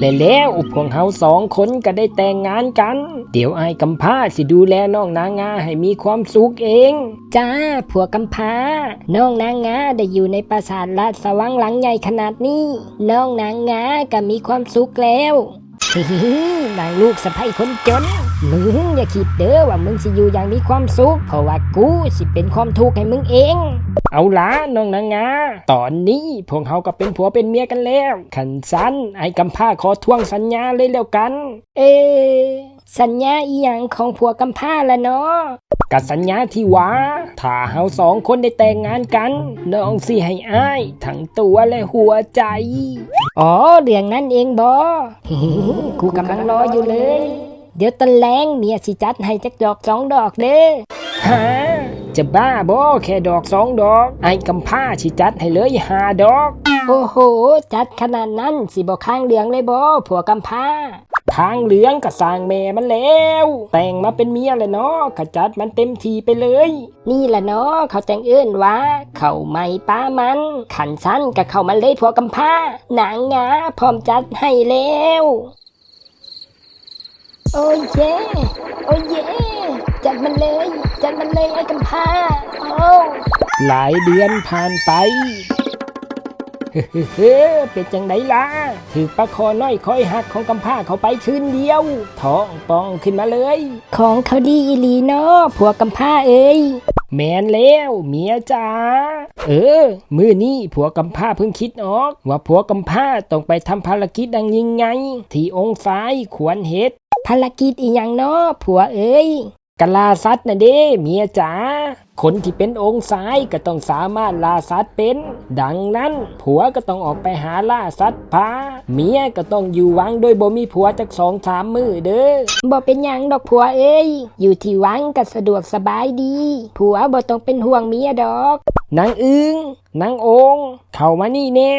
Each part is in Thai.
และแล้วพวกเฮาสองคนก็ได้แต่งงานกัน เดี๋ยวไอ้กำพร้าสิดูแลน้องนางงาให้มีความสุขเอง จ้าผัวกำพร้าน้องนางงาได้อยู่ในปราสาทราชสว่างหลังใหญ่ขนาดนี้ น้องนางงาก็มีความสุขแล้ว นางลูกสะใภ้คนจน มึงอย่าคิดเด้อว่ามึงสิอยู่อย่างมีความสุข เพราะว่ากูสิเป็นความทุกข์ให้มึงเอง เอาละน้องนางงาตอนนี้พวกเขาก็เป็นผัวเป็นเมียกันแล้ว ขันสันไอ้กำพ้าขอทวงสัญญาเลยแล้วกัน เออ สัญญาอีหยังของผัวกำพร้าละเนาะกับสัญญาที่ว่าถ้าเฮาสองคนได้แต่งงานกันน้องสิให้อ้ายทั้งตัวและหัวใจ อ๋อเรื่องนั้นเองบอ กูกำลังรออยู่เลย เดี๋ยวตะแลงเมียสิจัดให้จักดอกสองดอกเด้อฮะจะบ้าบ่แค่ดอกสองดอกไอ้กำพร้าชิจัดให้เลยห้าดอก โอ้โห จัดขนาดนั้นสิบอกข้างเหลืองเลยบอผัวกำพร้าทางเหลืองก็สร้างแม่มันแล้ว แต่งมาเป็นเมียเลยเนาะขจัดมันเต็มทีไปเลย นี่แหละเนาะเขาแต่งเอื้นว่าเขาไม่ป้ามัน ขันสั้นกับเขามาเลยผัวกำพร้า หนังงาพร้อมจัดให้แล้วโอ้ยเย่โอ้ยเย่จัดมันเลย จัดมันเลยไอ้กำพร้าโอ้หลายเดือนผ่านไป เฮ้เป็นจังไดล่ะถือปลาคอน้อยคอยหักของกำพร้าเขาไปคืนเดียวท้องปองขึ้นมาเลย ของเขาดีอีหลีเนาะผัวกำพร้าเอ้ยแมนแล้วเมียจ๋าเออ มือนี้ผัวกำพร้าเพิ่งคิดออก ว่าผัวกำพร้าต้องไปทำภารกิจดังยิงไง ที่องค์ซ้ายควรเฮ็ดภารกิจอีหยังเนาะผัวเอ้ย กลาสัตว์นะเด้เมียจ๋าคนที่เป็นองค์ซ้ายก็ต้องสามารถล่าสัตว์เป็น ดังนั้น ผัวก็ต้องออกไปหาล่าสัตว์พาเมียก็ต้องอยู่วังโดยบ่มีผัวจักสองสามมือเด้อบ่เป็นหยังดอกผัวเอ้ยอยู่ที่วังก็สะดวกสบายดี ผัวบ่ต้องเป็นห่วงเมียดอกนางอึงนางองค์เข้ามานี่แน่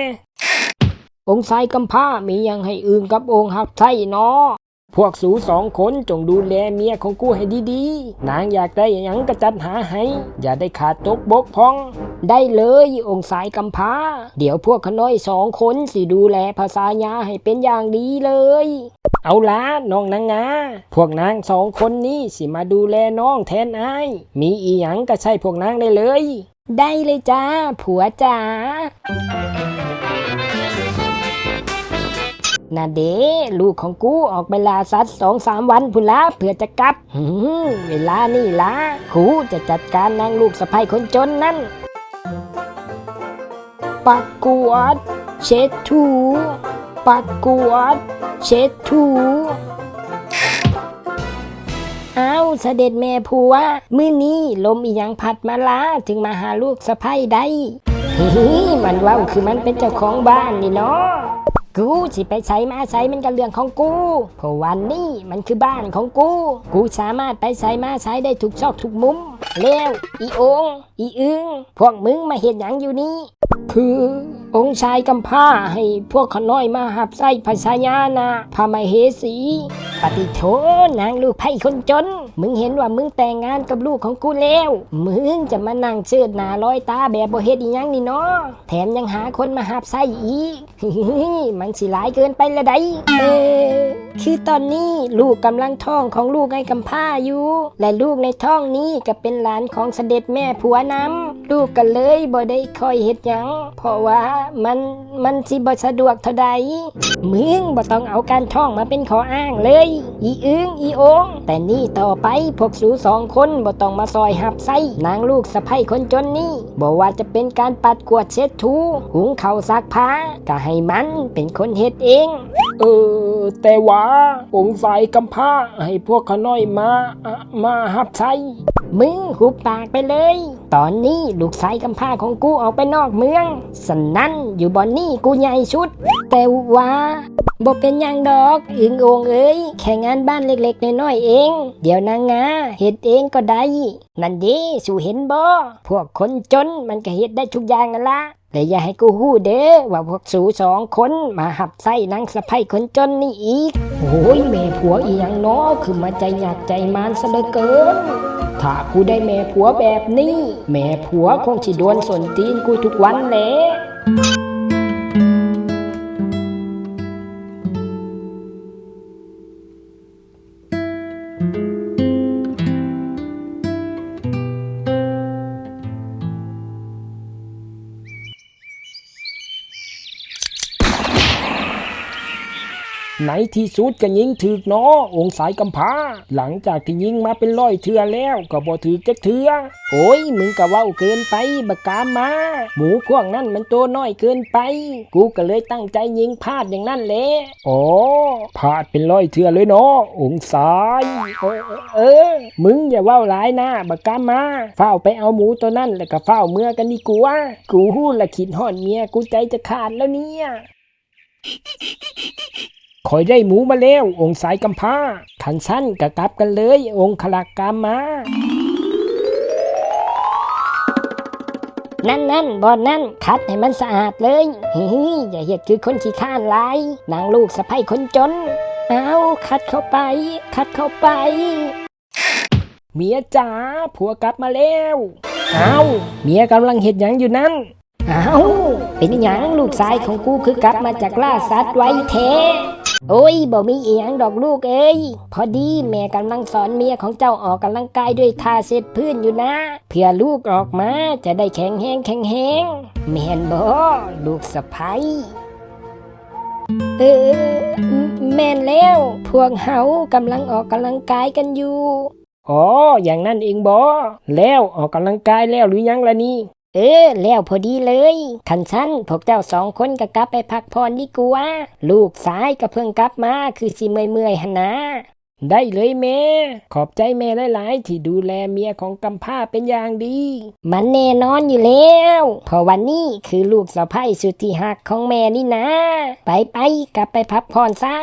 องค์ซ้ายกำพร้ามีหยังให้อึงกับองค์หักไส้เนาะ พวกสูสองคนจงดูแลเมียของกูให้ดีๆ นางอยากได้หยังก็จัดหาให้ อย่าได้ขาดตกบกพอง ได้เลยองค์สายกำพาเดี๋ยวพวกขน้อยสองคนสิดูแลภาษายาให้เป็นอย่างดีเลย เอาละน้องนางงาพวกนางสองคนนี้สิมาดูแลน้องแทนไอ้มีอีหยังก็ใช่พวกนางได้เลย ได้เลยจ้าผัวจ๋า นาเดลูกของกูออกไปลาสัตว์สองสามวันพุ่นละเพื่อจะกลับเวลานี่ละกูจะจัดการนางลูกสะใภ้คนจนนั่นปักกวดเช็ดถู ปักกวดเช็ดถูเอ้าเสด็จแม่ผัว มื้อนี้ลมอีหยังพัดมาลาจึงมาหาลูกสะใภ้ได้ฮิฮิมันว้าคือมันเป็นเจ้าของบ้านนี่เนาะ กูสิไปใช้มาใช้มันก็เรื่องของกูเพราะวันนี้มันคือบ้านของกู กูสามารถไปใช้มาใช้ได้ทุกซอกทุกมุมเร็วอีอง อีอึงพวกมึงมาเห็นหยังอยู่นี่คือองค์ชายกำพร้าให้พวกขน้อยมาหับไส้ภาษายานะพามาเฮสี ปฏิโทนางลูกไพ่คนจน มึงเห็นว่ามึงแต่งงานกับลูกของกูแล้ว มึงจะมานั่งเชิดหน้าลอยตาแบบบ่เฮ็ดอีหยังนี่เนาะแถมยังหาคนมาหับไส้อีก มันสิหลายเกินไปละไดเออคือตอนนี้ลูกกำลังท้องของลูกไอ้กำพร้าอยู่ และลูกในท้องนี้ก็เป็นหลานของเสด็จแม่ผัวนำลูกก็เลยบ่ได้คอยเฮ็ดหยัง เพราะว่ามันมันสิบ่สะดวกเท่าใดมึงบ่ต้องเอาการท่องมาเป็นขออ้างเลย อีอึงอีโองแต่นี่ต่อไปพวกสูสองคนบ่ต้องมาซอยหับไส้นางลูกสะใภ้คนจนนี่บอกว่าจะเป็นการปัดกวาดเช็ดถูหุงข้าวซักผ้าก็ให้มันเป็นคนเฮ็ดเอง เออ แต่ว่าองค์สายกำพร้าให้พวกขน้อยมามาหับไส้มึงหุบปากไปเลยตออนนี่ลูกชายกำพร้าของกูออกไปนอกเมือง สันนั่นอยู่บอนนี่กูใหญ่ชุด แต่ว่าบ่เป็นยังดอก อึงโองเอ้ยแค่งานบ้านเล็กๆน้อยๆเอง เดี๋ยวนางงาเห็ดเองก็ได้ นั่นดีสู่เห็นบ่พวกคนจนมันก็เห็ดได้ทุกอย่างนั่นละ แต่อย่าให้กูฮู้เด้อว่าพวกสูสองคนมาหับไส้นางสะใภ้คนจนนี่อีก โอ้ยแม่ผัวอีหยังเนาะคือมาใจอยากใจมานซะเหลือเกิน ถ้ากูได้แม่ผัวแบบนี้ แม่ผัวคงสิดวนสนตีนกูทุกวันแหละ ในที่สุดก็ยิงถึกเนาะองสายกำพาหลังจากที่ยิงมาเป็นร้อยเทือแล้วก็บ่ถือจักเทือโอ้ยมึงก็เว้าเกินไปบักกามมา หมูพวกนั้นมันตัวน้อยเกินไป กูก็เลยตั้งใจยิงพลาดอย่างนั้นแหละอ๋อพลาดเป็นร้อยเทือเลยเนาะองสายเออเออมึงอย่าเว้าหลายนะบักกามมาเฝ้าไปเอาหมูตัวนั้นแล้วก็เฝ้าเมื่อกันดีกว่ากูหู้ละขิดห่อนเมียกูใจจะขาดแล้วเนี่ย คอยได้หมูมาแล้ว องค์สายกำพร้าขันสั้นกะกลับกันเลย องค์ขลักกามมา นั่นนั่นบอนนั่นคัดให้มันสะอาดเลยเฮ้ยอย่าเห็ดคือคนขี้ข้านหลายนางลูกสะใภ้คนจน เอาคัดเข้าไป คัดเข้าไป เมียจ๋าผัวกลับมาแล้ว เอาเมียกำลังเห็ดหยังอยู่นั่นเอาเป็นหยังลูกชายของกูคือกลับมาจากล่าสัตว์ไว้แท้ โอ้ยบ่มีอีหยังดอกลูกเอ้ย พอดีแม่กำลังสอนเมียของเจ้าออกกำลังกายด้วยท่าเสร็จพื้นอยู่นะ เพื่อลูกออกมาจะได้แข็งแห้งแข็งแห้งแม่นบ่ลูกสะพ้ยเออแม่นแล้ว พวกเฮากำลังออกกำลังกายกันอยู่ อ๋อ อย่างนั้นเองบอแล้วออกกำลังกายแล้วหรือยังล่ะนี่ เออ แล้วพอดีเลยขันชั้นพวกเจ้าสองคนก็กลับไปพักผ่อนดีกว่า ลูกสายก็เพิ่งกลับมา คือสิเมื่อยเมื่อยหนนะได้เลยแม่ ขอบใจแม่หลายๆ ที่ดูแลเมียของกำพร้าเป็นอย่างดี มันแน่นอนอยู่แล้ว เพราะวันนี้คือลูกสะใภ้สุดที่หักของแม่นี่นะ ไปไปกลับไปพักผ่อนซะ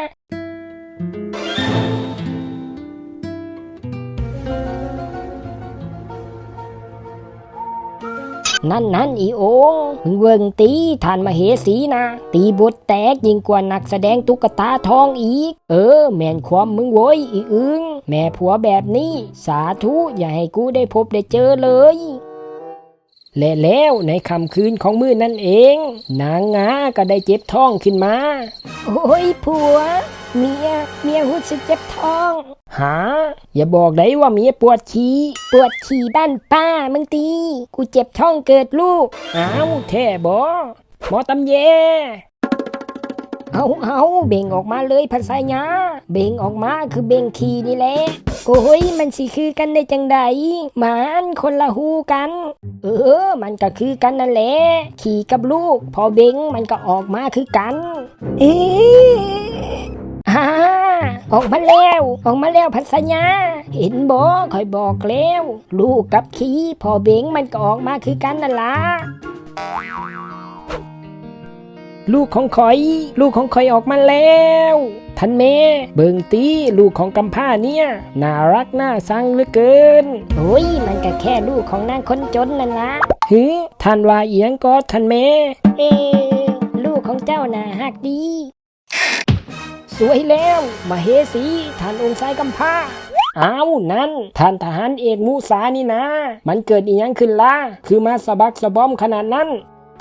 นั่นนั่นอีโองมึงเวิงตีท่านมาเหสีนะ ตีบทแตกยิ่งกว่านักแสดงตุ๊กตาทองอีก เออ แม่นความมึงโว้ยอีอึงแม่ผัวแบบนี้ สาธุ อย่าให้กูได้พบได้เจอเลยและแล้วในค่ำคืนของมื้อนั่นเอง นางงาก็ได้เจ็บท้องขึ้นมา โอ้ยผัว เมียเมียรู้สึกเจ็บท้อง หา อย่าบอกได้ว่าเมียปวดขี้ปวดขี่บ้านป้ามึงตี กูเจ็บท้องเกิดลูก อ้าวแท่บอหมอตำแยเอาเอาเบ่งออกมาเลยภาษาญาเบ่งออกมาคือเบ่งขี่นี่แหละ โอ้ยมันสิคือกันได้จังใดมันคนละหูกัน เออ มันก็คือกันนั่นแหละ ขี่กับลูก พอเบ่งมันก็ออกมาคือกัน เอ๊ะอ่าออกมาแล้ว ออกมาแล้วพัสญาเห็นบ่คอยบอกแล้ว ลูกกับขี่พอเบ่งมันก็ออกมาคือกันนั่นล่ะลูกของคอย ลูกของคอยออกมาแล้วท่านแม่เบิงตีลูกของกำพร้าเนี่ยน่ารักน่าสังเหลือเกินโอ้ยมันก็แค่ลูกของนางคนจนนั่นละฮึท่านว่าเอียงก็ท่านแม่เอะลูกของเจ้าน่ะหักดี สวยแล้วมาเฮสีท่านองค์ชายกำพร้าอ้านั่น ท่านทหารเอกมูสานี่นะ มันเกิดอีหยังขึ้นล่ะ คือมาสะบักสะบอมขนาดนั้น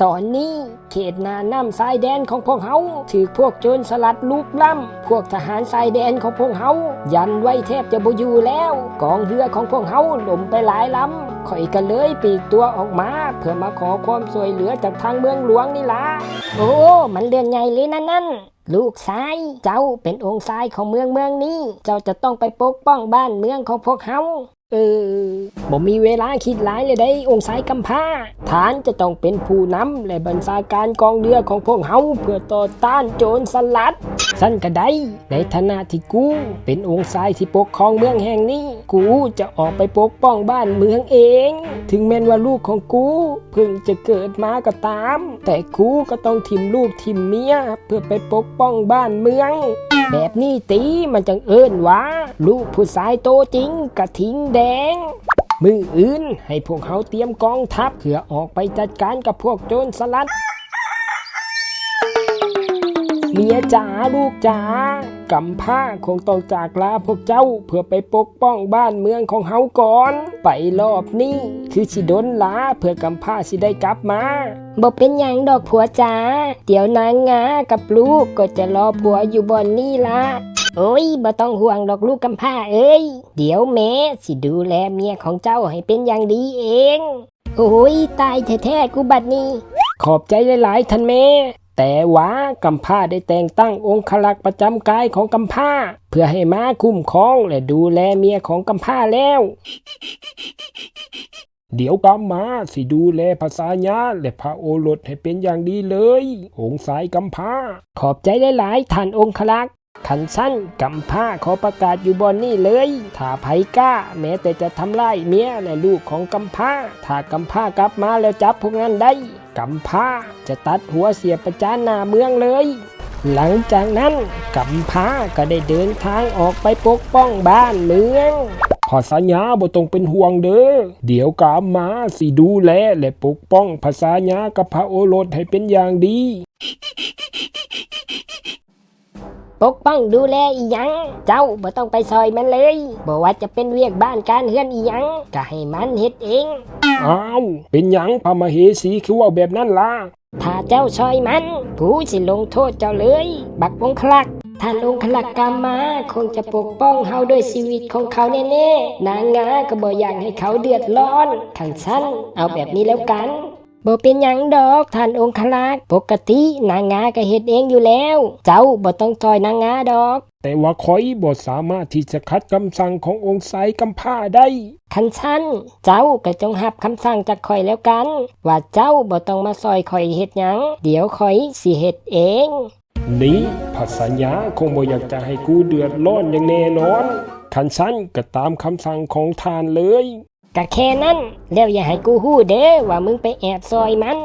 ตอนนี้เขตนาน้ำชายแดนของพวกเฮาถือพวกโจรสลัดลูกล้ำพวกทหารชายแดนของพวกเฮายันไว้แทบจะบ่อยู่แล้ว กองเรือของพวกเฮาล่มไปหลายลำข่อยก็เลยปีกตัวออกมา เพื่อมาขอความช่วยเหลือจากทางเมืองหลวงนี่ล่ะ โอ้ มันเรื่องใหญ่เลยนั่นนั่น ลูกชาย เจ้าเป็นองค์ชายของเมืองเมืองนี้ เจ้าจะต้องไปปกป้องบ้านเมืองของพวกเฮาเออบ่มีเวลาคิดหลายเลยได้องค์สายกำพร้าฐานจะต้องเป็นผู้นำและบัญชาการกองเรือของพวกเฮาเพื่อต่อต้านโจรสลัด สั้นก็ได้ในฐานะที่กู เป็นองค์ชายที่ปกครองเมืองแห่งนี้ กูจะออกไปปกป้องบ้านเมืองเอง ถึงแม้นว่าลูกของกูเพิ่งจะเกิดมาก็ตาม แต่กูก็ต้องทิมลูกทิมเมียเพื่อไปปกป้องบ้านเมือง แบบนี้ตีมันจังเอิ้นว่าลูกผู้ชายโตจริงกระทิงแดงมืออื่นให้พวกเขาเตรียมกองทัพเพื่อออกไปจัดการกับพวกโจรสลัด เมียจ๋าลูกจ๋ากำผ้าคงต้องจากลาพวกเจ้า เพื่อไปปกป้องบ้านเมืองของเฮาก่อน ไปรอบนี้คือสิโดนลาเพื่อกำผ้าสิได้กลับมาบอกเป็นหยังดอกผัวจ๋าเดี๋ยวนางงากับลูกก็จะรอผัวอยู่บอนนี่ละโอ้ยบ่ต้องห่วงดอกลูกกำพร้าเอ้ย เดี๋ยวแม่สิดูแลเมียของเจ้าให้เป็นอย่างดีเอง โอ้ยตายแท้ๆกูบัดนี้ ขอบใจหลายๆท่านแม่ แต่ว่ากำพร้าได้แต่งตั้งองคลักษ์ประจำกายของกำพร้า เพื่อให้มาคุ้มครองและดูแลเมียของกำพร้าแล้ว เดี๋ยวกำมาสิดูแลภาษาญาและพระโอรสให้เป็นอย่างดีเลย องสายกำพร้า ขอบใจหลายๆท่านองคลักษ์ขันสั้นกำพร้าขอประกาศอยู่บอนนี่เลย ถ้าไผกล้า แม้แต่จะทำร้ายเมียและลูกของกำพร้า ถ้ากำพร้ากลับมาแล้วจับพวกนั้นได้ กำพร้าจะตัดหัวเสียประจานหน้าเมืองเลย หลังจากนั้นกำพร้าก็ได้เดินทางออกไปปกป้องบ้านเมืองพอสัญญาบ่ต้องเป็นห่วงเด้อ เดี๋ยวกามมาสิดูแลและปกป้องภาษาญากับพระโอรสให้เป็นอย่างดี ปกป้องดูแลอีหยัง เจ้าบ่ต้องไปซอยมันเลยบ่ว่าจะเป็นเวียกบ้านการเฮือนอีหยังก็ให้มันเฮ็ดเอง อ้าว เป็นหยังพระมเหสีคือว่าแบบนั้นล่ะ ถ้าเจ้าซอยมันกูสิลงโทษเจ้าเลย บักองคลักษ์ท่านองคลักษ์กามาคงจะปกป้องเฮาด้วยชีวิตของเขาแน่ๆ นางงาก็บ่อยากให้เขาเดือดร้อนขันสั้นเอาแบบนี้แล้วกัน บ่เป็นหยังดอกท่านองคลักษ์ปกตินางงาก็เฮ็ดเองอยู่แล้ว เจ้าบ่ต้องซอยนางงาดอก แต่ว่าคอยบ่สามารถที่จะขัดคำสั่งขององค์สายกำพร้าได้ คันชั้นเจ้าก็จงหับคำสั่งจากข่อยแล้วกัน ว่าเจ้าบ่ต้องมาซอยข่อยเฮ็ดหยัง เดี๋ยวข่อยสิเฮ็ดเอง นี่พระสัญญาคงบ่อยากจะให้กูเดือดร้อนอย่างแน่นอนขันสั้นก็ตามคำสั่งของทานเลย ก็แค่นั้น แล้วอย่าให้กูฮู้เด้อว่ามึงไปแอบซอยมัน